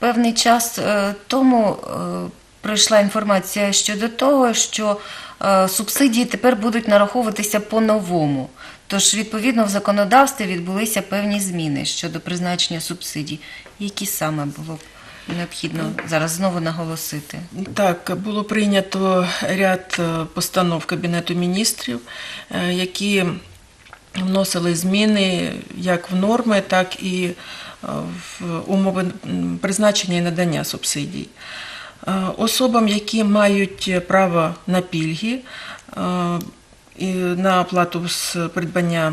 певний час е, тому е, прийшла інформація щодо того, що е, субсидії тепер будуть нараховуватися по-новому. Тож, відповідно, в законодавстві відбулися певні зміни щодо призначення субсидій. Які саме було б необхідно зараз знову наголосити? Так, було прийнято ряд постанов Кабінету міністрів, які вносили зміни як в норми, так і е, в умови призначення і надання субсидій. Е, Особам, які мають право на пільги, е, і на оплату з придбання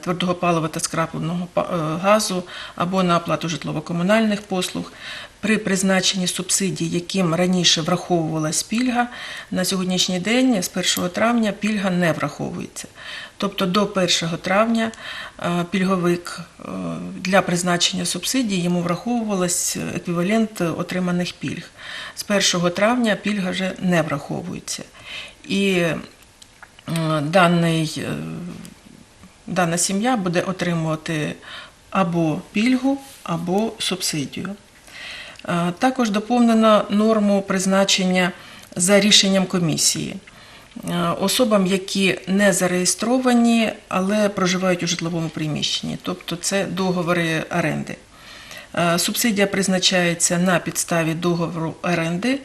твердого палива та скрапленого е, газу або на оплату житлово-комунальних послуг. При призначенні субсидій, яким раніше враховувалась пільга, на сьогоднішній день з 1 травня пільга не враховується. Тобто до 1 травня е, пільговик е, для призначення субсидій йому враховувалось еквівалент отриманих пільг. З 1 травня пільга вже не враховується. І даний, е, дана сім'я буде отримувати або пільгу, або субсидію. Е, Також доповнено норму призначення за рішенням комісії. Е, Особам, які не зареєстровані, але проживають у житловому приміщенні, тобто це договори оренди. Е, Субсидія призначається на підставі договору оренди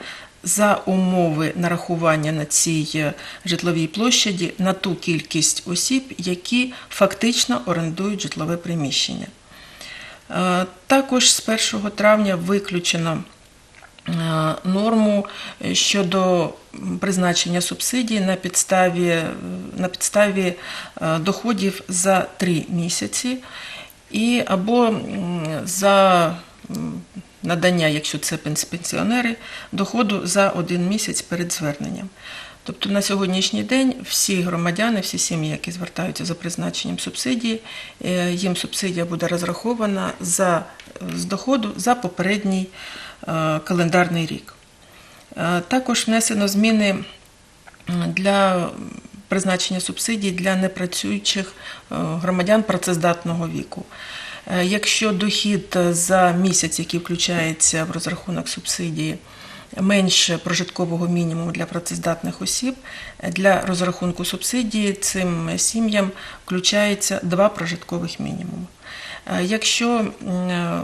за умови нарахування на цій е, житловій площаді на ту кількість осіб, які фактично орендують житлове приміщення. Е, Також з 1 травня виключено е, норму щодо призначення субсидій на підставі, на підставі доходів за 3 місяці і або за надання, якщо це пенсіонери, доходу за один місяць перед зверненням. Тобто на сьогоднішній день всі громадяни, всі сім'ї, які звертаються за призначенням субсидії, е, їм субсидія буде розрахована за, з доходу за попередній е, календарний рік. Е, Також внесено зміни для призначення субсидій для непрацюючих громадян працездатного віку. Е, Якщо дохід за місяць, який включається в розрахунок субсидії, менше прожиткового мінімуму для працездатних осіб, е, для розрахунку субсидії цим сім'ям включається два прожиткових мінімуми. Е, Якщо е,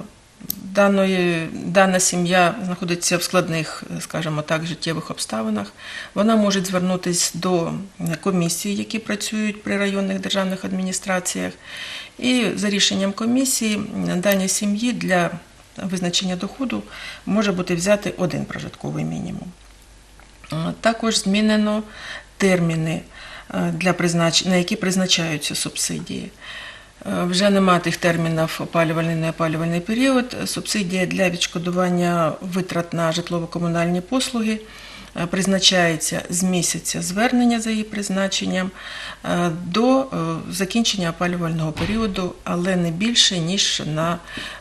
даної, дана сім'я знаходиться в складних, скажімо так, життєвих обставинах, вона може звернутися до комісій, які працюють при районних державних адміністраціях, і за рішенням комісії даній сім'ї для визначення доходу може бути взяти один прожитковий мінімум. Також змінено терміни, для признач... на які призначаються субсидії. Е, Вже нема тих термінів опалювальний неопалювальний період. Субсидія для відшкодування витрат на житлово-комунальні послуги е, призначається з місяця звернення за її призначенням е, до закінчення опалювального періоду, але не більше ніж на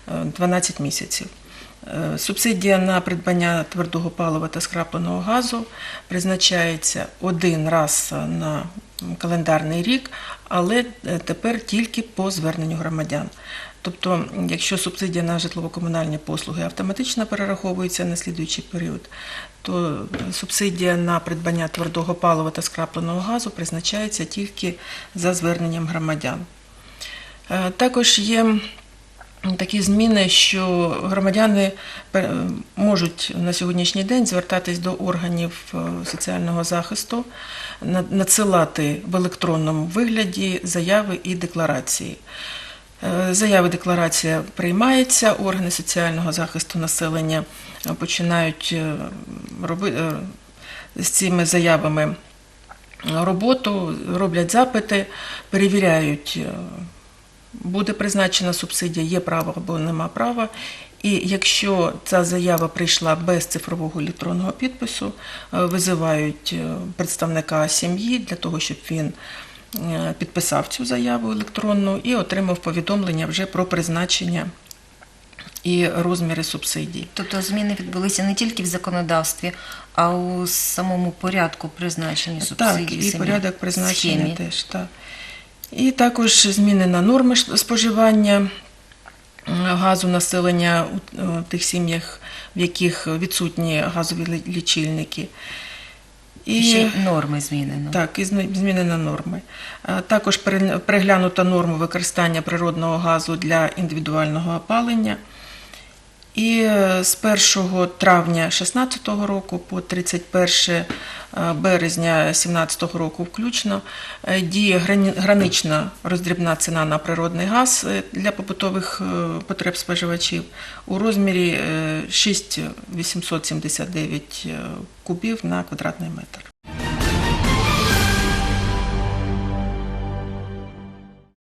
е, 12 місяців. Субсидія на придбання твердого палива та скрапленого газу призначається один раз на календарний рік, але е, тепер тільки по зверненню громадян. Тобто, якщо субсидія на житлово-комунальні послуги автоматично перераховується на слідуючий період, то субсидія на придбання твердого палива та скрапленого газу призначається тільки за зверненням громадян. Е, Також є такі зміни, що громадяни можуть на сьогоднішній день звертатись до органів е, соціального захисту, надсилати в електронному вигляді заяви і декларації. Е, Заяви декларація приймається, органи соціального захисту населення е, починають е, роби- е, з цими заявами роботу, роблять запити, перевіряють, е, буде призначена субсидія, є право або нема права. І якщо ця заява прийшла без цифрового електронного підпису, е, визивають е, представника сім'ї для того, щоб він е, підписав цю заяву електронну і отримав повідомлення вже про призначення і розміри субсидій. Тобто зміни відбулися не тільки в законодавстві, а у самому порядку призначення субсидій. Так, і порядок призначення схемі. теж. Так. І також змінена норма ш- споживання газу населення у тих сім'ях, в яких відсутні газові лічильники. І ще норми змінено. так, і змі- змінено норми. Також переглянута норма використання природного газу для індивідуального опалення. І е, з 1 травня 2016 року по 31 березня 2017 року включно е, діє гранична роздрібна ціна на природний газ е, для побутових е, потреб споживачів у розмірі е, 6 879 е, кубів на квадратний метр.